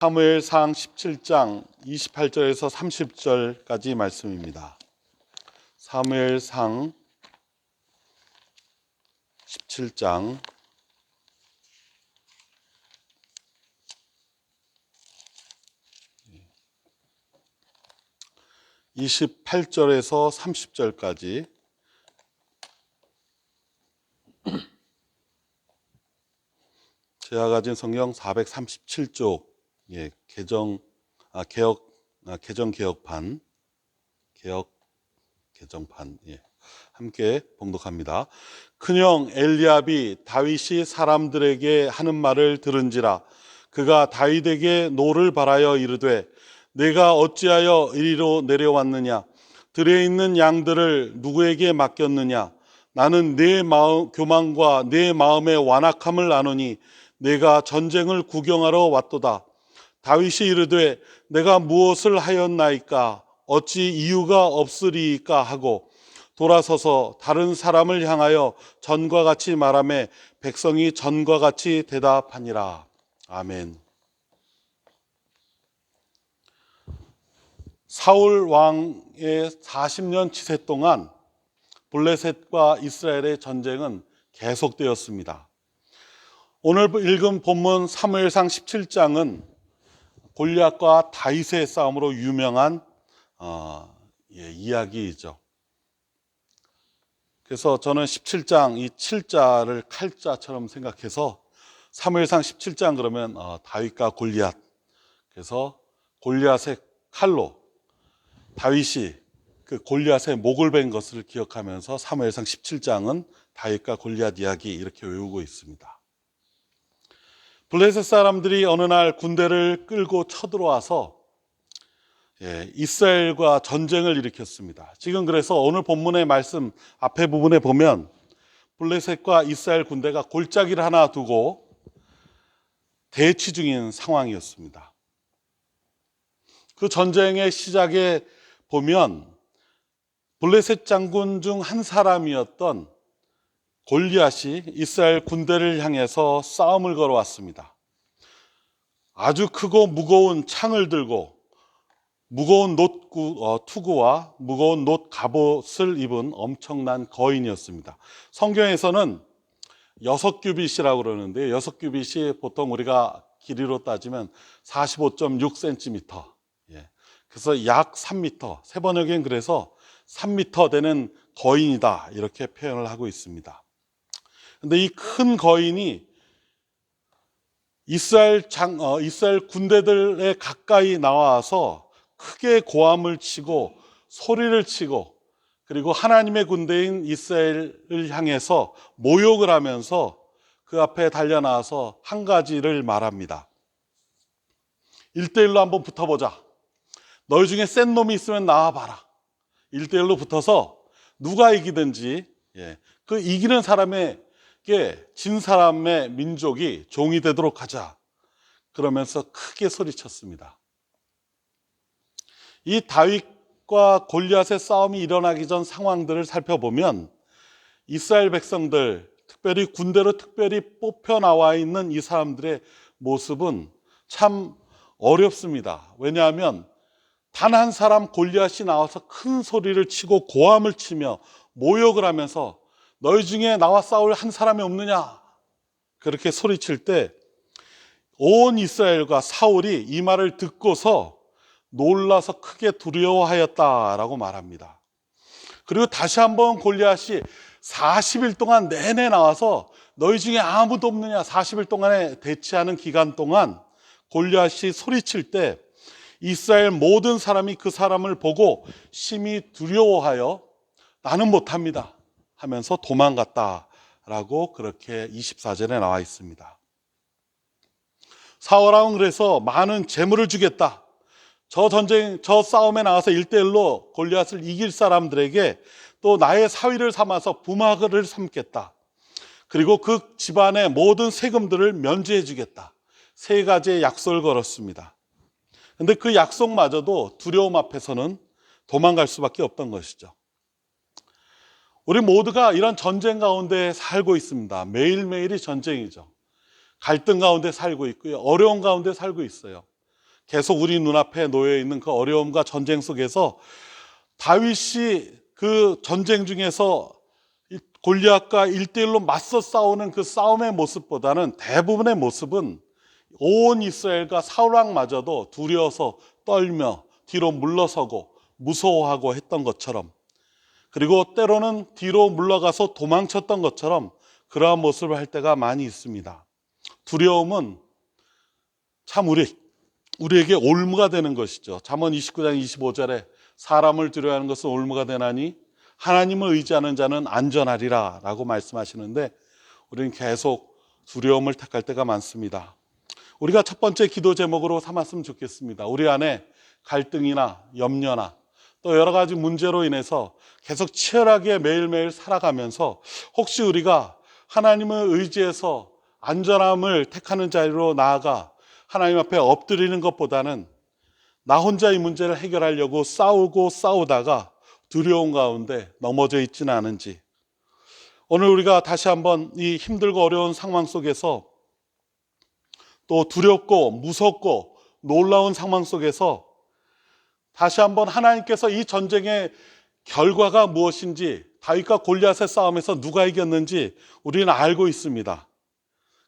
사무엘상 17장 28절에서 30절까지 말씀입니다. 사무엘상 17장 28절에서 30절까지 제가 가진 성경 437쪽 예, 개정 아 개혁 아, 개정 개혁판 개혁 개정판 예. 함께 봉독합니다. 큰형 엘리압이 다윗이 사람들에게 하는 말을 들은지라 그가 다윗에게 노를 바라여 이르되 내가 어찌하여 이리로 내려왔느냐 들에 있는 양들을 누구에게 맡겼느냐 나는 내 마음 교만과 내 마음의 완악함을 아노니 내가 전쟁을 구경하러 왔도다 다윗이 이르되 내가 무엇을 하였나이까 어찌 이유가 없으리이까 하고 돌아서서 다른 사람을 향하여 전과 같이 말하며 백성이 전과 같이 대답하니라 아멘. 사울 왕의 40년 치세 동안 블레셋과 이스라엘의 전쟁은 계속되었습니다. 오늘 읽은 본문 사무엘상 17장은 골리앗과 다윗의 싸움으로 유명한 어, 예, 이야기이죠. 그래서 저는 17장 이 7자를 칼자처럼 생각해서 사무엘상 17장 그러면 어, 다윗과 골리앗 그래서 골리앗의 칼로 다윗이 그 골리앗의 목을 벤 것을 기억하면서 사무엘상 17장은 다윗과 골리앗 이야기 이렇게 외우고 있습니다. 블레셋 사람들이 어느 날 군대를 끌고 쳐들어와서 예, 이스라엘과 전쟁을 일으켰습니다. 지금 그래서 오늘 본문의 말씀 앞에 부분에 보면 블레셋과 이스라엘 군대가 골짜기를 하나 두고 대치 중인 상황이었습니다. 그 전쟁의 시작에 보면 블레셋 장군 중 한 사람이었던 골리앗이 이스라엘 군대를 향해서 싸움을 걸어왔습니다. 아주 크고 무거운 창을 들고 무거운 놋구, 어, 투구와 무거운 놋 갑옷을 입은 엄청난 거인이었습니다. 성경에서는 여섯 규빗이라고 그러는데 여섯 규빗이 보통 우리가 길이로 따지면 45.6cm. 예. 그래서 약 3m. 세 번역엔 그래서 3m 되는 거인이다. 이렇게 표현을 하고 있습니다. 근데 이 큰 거인이 이스라엘 장, 어, 이스라엘 군대들에 가까이 나와서 크게 고함을 치고 소리를 치고 그리고 하나님의 군대인 이스라엘을 향해서 모욕을 하면서 그 앞에 달려나와서 한 가지를 말합니다. 1대1로 한번 붙어보자. 너희 중에 센 놈이 있으면 나와봐라. 1대1로 붙어서 누가 이기든지 예, 그 이기는 사람 에게 진 사람의 민족이 종이 되도록 하자. 그러면서 크게 소리쳤습니다. 이 다윗과 골리앗의 싸움이 일어나기 전 상황들을 살펴보면 이스라엘 백성들, 특별히 군대로 특별히 뽑혀 나와 있는 이 사람들의 모습은 참 어렵습니다. 왜냐하면 단 한 사람 골리앗이 나와서 큰 소리를 치고 고함을 치며 모욕을 하면서 너희 중에 나와 싸울 한 사람이 없느냐? 그렇게 소리칠 때 온 이스라엘과 사울이 이 말을 듣고서 놀라서 크게 두려워하였다라고 말합니다. 그리고 다시 한번 골리앗이 40일 동안 내내 나와서 너희 중에 아무도 없느냐 40일 동안에 대치하는 기간 동안 골리앗이 소리칠 때 이스라엘 모든 사람이 그 사람을 보고 심히 두려워하여 나는 못합니다 하면서 도망갔다라고 그렇게 24절에 나와 있습니다. 사울 왕은 그래서 많은 재물을 주겠다. 저 전쟁, 저 싸움에 나가서 1대1로 골리앗을 이길 사람들에게 또 나의 사위를 삼아서 부마를 삼겠다. 그리고 그 집안의 모든 세금들을 면제해 주겠다. 세 가지의 약속을 걸었습니다. 근데 그 약속마저도 두려움 앞에서는 도망갈 수밖에 없던 것이죠. 우리 모두가 이런 전쟁 가운데 살고 있습니다. 매일매일이 전쟁이죠. 갈등 가운데 살고 있고요. 어려운 가운데 살고 있어요. 계속 우리 눈앞에 놓여 있는 그 어려움과 전쟁 속에서 다윗이 그 전쟁 중에서 이 골리앗과 일대일로 맞서 싸우는 그 싸움의 모습보다는 대부분의 모습은 온 이스라엘과 사울왕마저도 두려워서 떨며 뒤로 물러서고 무서워하고 했던 것처럼 그리고 때로는 뒤로 물러가서 도망쳤던 것처럼 그러한 모습을 할 때가 많이 있습니다. 두려움은 참 우리 우리에게 올무가 되는 것이죠. 잠언 29장 25절에 사람을 두려워하는 것은 올무가 되나니 하나님을 의지하는 자는 안전하리라 라고 말씀하시는데 우리는 계속 두려움을 택할 때가 많습니다. 우리가 첫 번째 기도 제목으로 삼았으면 좋겠습니다. 우리 안에 갈등이나 염려나 또 여러 가지 문제로 인해서 계속 치열하게 매일매일 살아가면서 혹시 우리가 하나님을 의지해서 안전함을 택하는 자리로 나아가 하나님 앞에 엎드리는 것보다는 나 혼자 이 문제를 해결하려고 싸우고 싸우다가 두려운 가운데 넘어져 있지는 않은지. 오늘 우리가 다시 한번 이 힘들고 어려운 상황 속에서 또 두렵고 무섭고 놀라운 상황 속에서 다시 한번 하나님께서 이 전쟁의 결과가 무엇인지 다윗과 골리앗의 싸움에서 누가 이겼는지 우리는 알고 있습니다.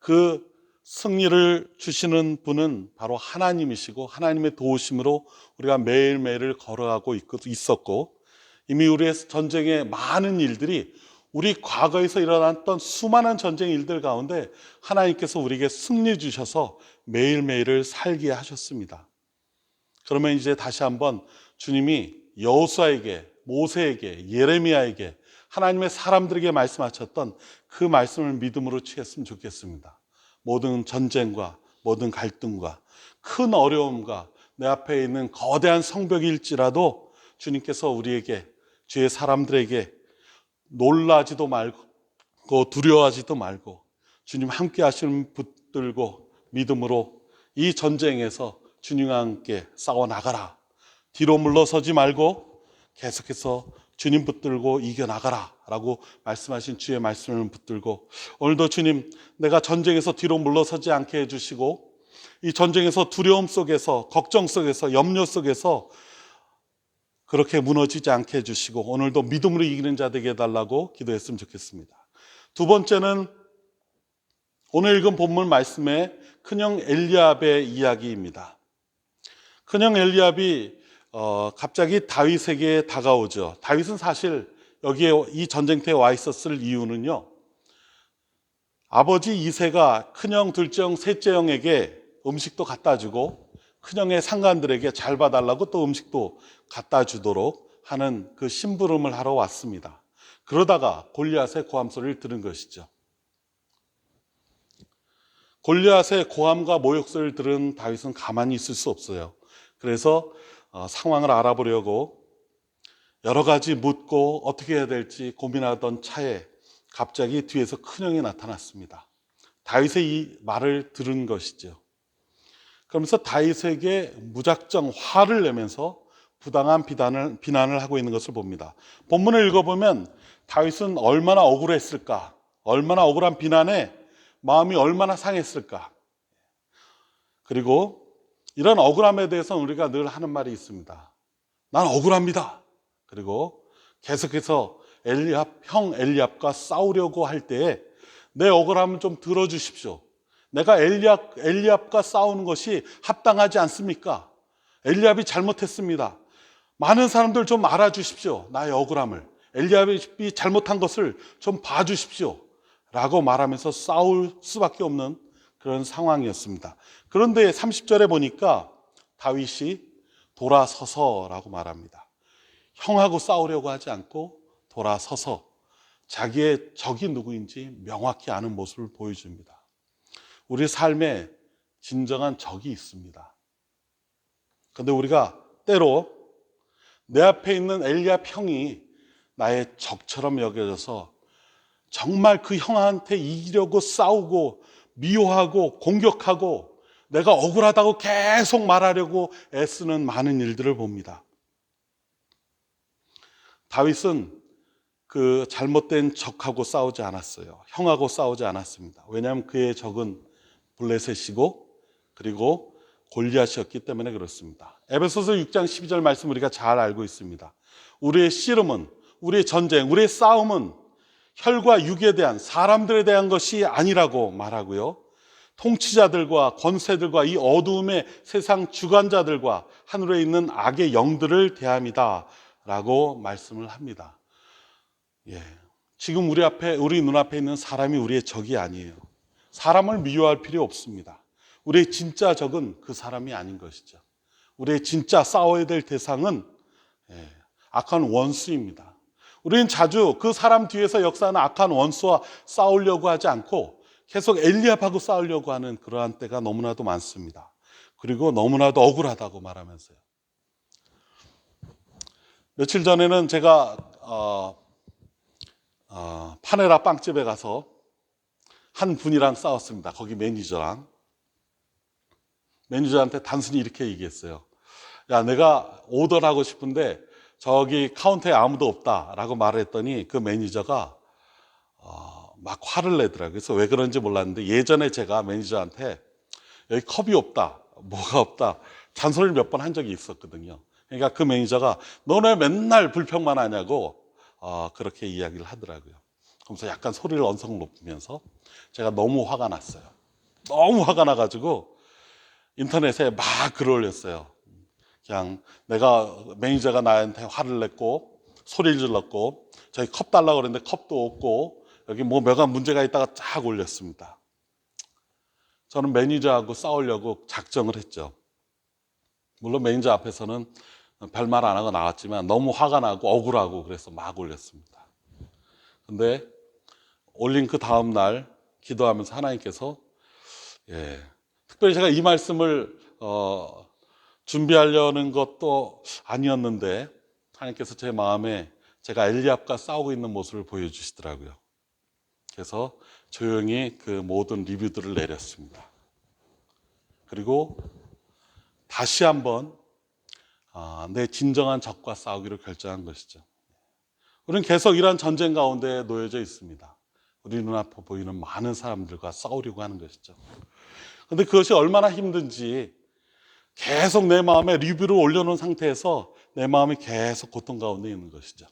그 승리를 주시는 분은 바로 하나님이시고 하나님의 도우심으로 우리가 매일매일을 걸어가고 있- 있었고 이미 우리의 전쟁의 많은 일들이 우리 과거에서 일어났던 수많은 전쟁 일들 가운데 하나님께서 우리에게 승리 주셔서 매일매일을 살게 하셨습니다. 그러면 이제 다시 한번 주님이 여호수아에게 모세에게 예레미야에게 하나님의 사람들에게 말씀하셨던 그 말씀을 믿음으로 취했으면 좋겠습니다. 모든 전쟁과 모든 갈등과 큰 어려움과 내 앞에 있는 거대한 성벽일지라도 주님께서 우리에게 주의 사람들에게 놀라지도 말고 두려워하지도 말고 주님 함께 하시는 붙들고 믿음으로 이 전쟁에서 주님과 함께 싸워 나가라. 뒤로 물러서지 말고 계속해서 주님 붙들고 이겨 나가라 라고 말씀하신 주의 말씀을 붙들고 오늘도 주님 내가 전쟁에서 뒤로 물러서지 않게 해 주시고 이 전쟁에서 두려움 속에서 걱정 속에서 염려 속에서 그렇게 무너지지 않게 해주시고 오늘도 믿음으로 이기는 자 되게 해달라고 기도했으면 좋겠습니다. 두 번째는 오늘 읽은 본문 말씀의 큰형 엘리압의 이야기입니다. 큰형 엘리압이 어, 갑자기 다윗에게 다가오죠. 다윗은 사실 여기에 이 전쟁터에 와 있었을 이유는요. 아버지 이세가 큰형, 둘째 형, 셋째 형에게 음식도 갖다 주고 큰형의 상관들에게 잘 봐달라고 또 음식도 갖다 주도록 하는 그 심부름을 하러 왔습니다. 그러다가 골리앗의 고함 소리를 들은 것이죠. 골리앗의 고함과 모욕 소리를 들은 다윗은 가만히 있을 수 없어요. 그래서 어, 상황을 알아보려고 여러 가지 묻고 어떻게 해야 될지 고민하던 차에 갑자기 뒤에서 큰형이 나타났습니다. 다윗의 이 말을 들은 것이죠. 그러면서 다윗에게 무작정 화를 내면서 부당한 비난을, 비난을 하고 있는 것을 봅니다. 본문을 읽어보면 다윗은 얼마나 억울했을까? 얼마나 억울한 비난에 마음이 얼마나 상했을까? 그리고 이런 억울함에 대해서 우리가 늘 하는 말이 있습니다. 난 억울합니다. 그리고 계속해서 엘리압, 형 엘리압과 싸우려고 할 때에 내 억울함을 좀 들어주십시오. 내가 엘리압, 엘리압과 싸우는 것이 합당하지 않습니까? 엘리압이 잘못했습니다. 많은 사람들 좀 알아주십시오. 나의 억울함을. 엘리압이 잘못한 것을 좀 봐주십시오. 라고 말하면서 싸울 수밖에 없는 그런 상황이었습니다. 그런데 30절에 보니까 다윗이 돌아서서라고 말합니다. 형하고 싸우려고 하지 않고 돌아서서 자기의 적이 누구인지 명확히 아는 모습을 보여줍니다. 우리 삶에 진정한 적이 있습니다. 그런데 우리가 때로 내 앞에 있는 엘리압 형이 나의 적처럼 여겨져서 정말 그 형한테 이기려고 싸우고 미워하고 공격하고 내가 억울하다고 계속 말하려고 애쓰는 많은 일들을 봅니다. 다윗은 그 잘못된 적하고 싸우지 않았어요. 형하고 싸우지 않았습니다. 왜냐하면 그의 적은 블레셋이고 그리고 골리앗이었기 때문에 그렇습니다. 에베소서 6장 12절 말씀 우리가 잘 알고 있습니다. 우리의 씨름은 우리의 전쟁, 우리의 싸움은 혈과 육에 대한 사람들에 대한 것이 아니라고 말하고요. 통치자들과 권세들과 이 어두움의 세상 주관자들과 하늘에 있는 악의 영들을 대함이다 라고 말씀을 합니다. 예. 지금 우리 앞에 우리 눈앞에 있는 사람이 우리의 적이 아니에요. 사람을 미워할 필요 없습니다. 우리의 진짜 적은 그 사람이 아닌 것이죠. 우리의 진짜 싸워야 될 대상은 예, 악한 원수입니다. 우리는 자주 그 사람 뒤에서 역사하는 악한 원수와 싸우려고 하지 않고 계속 엘리압하고 싸우려고 하는 그러한 때가 너무나도 많습니다. 그리고 너무나도 억울하다고 말하면서요. 며칠 전에는 제가 어, 어, 파네라 빵집에 가서 한 분이랑 싸웠습니다. 거기 매니저랑. 매니저한테 단순히 이렇게 얘기했어요. 야, 내가 오더를 하고 싶은데 저기 카운터에 아무도 없다라고 말했더니 그 매니저가 어, 막 화를 내더라고요. 그래서 왜 그런지 몰랐는데 예전에 제가 매니저한테 여기 컵이 없다, 뭐가 없다 잔소리를 몇 번 한 적이 있었거든요. 그러니까 그 매니저가 너네 맨날 불평만 하냐고 어, 그렇게 이야기를 하더라고요. 그러면서 약간 소리를 언성 높이면서 제가 너무 화가 났어요. 너무 화가 나가지고 인터넷에 막 글을 올렸어요. 그냥 내가 매니저가 나한테 화를 냈고 소리를 질렀고 저희 컵 달라고 그랬는데 컵도 없고 여기 뭐 몇가 문제가 있다가 쫙 올렸습니다. 저는 매니저하고 싸우려고 작정을 했죠. 물론 매니저 앞에서는 별말 안 하고 나왔지만 너무 화가 나고 억울하고 그래서 막 올렸습니다. 근데 올린 그 다음 날 기도하면서 하나님께서 예, 특별히 제가 이 말씀을 어, 준비하려는 것도 아니었는데 하나님께서 제 마음에 제가 엘리압과 싸우고 있는 모습을 보여주시더라고요. 그래서 조용히 그 모든 리뷰들을 내렸습니다. 그리고 다시 한번 아, 내 진정한 적과 싸우기로 결정한 것이죠. 우리는 계속 이러한 전쟁 가운데 놓여져 있습니다. 우리 눈앞에 보이는 많은 사람들과 싸우려고 하는 것이죠. 근데 그것이 얼마나 힘든지 계속 내 마음에 리뷰를 올려놓은 상태에서 내 마음이 계속 고통 가운데 있는 것이죠.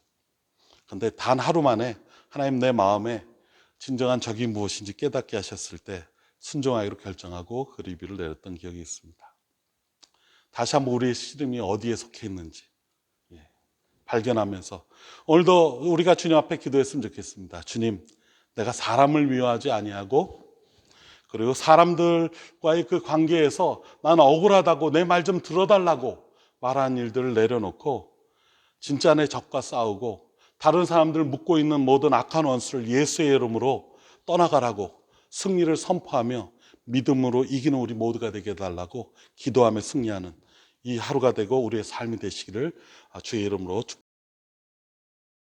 근데 단 하루 만에 하나님 내 마음에 진정한 적이 무엇인지 깨닫게 하셨을 때 순종하기로 결정하고 그 리뷰를 내렸던 기억이 있습니다. 다시 한번 우리의 씨름이 어디에 속해 있는지 예, 발견하면서 오늘도 우리가 주님 앞에 기도했으면 좋겠습니다. 주님, 내가 사람을 미워하지 아니하고 그리고 사람들과의 그 관계에서 나는 억울하다고 내 말 좀 들어달라고 말한 일들을 내려놓고 진짜 내 적과 싸우고 다른 사람들을 묶고 있는 모든 악한 원수를 예수의 이름으로 떠나가라고 승리를 선포하며 믿음으로 이기는 우리 모두가 되게 해달라고 기도하며 승리하는 이 하루가 되고 우리의 삶이 되시기를 주의 이름으로 축복합니다.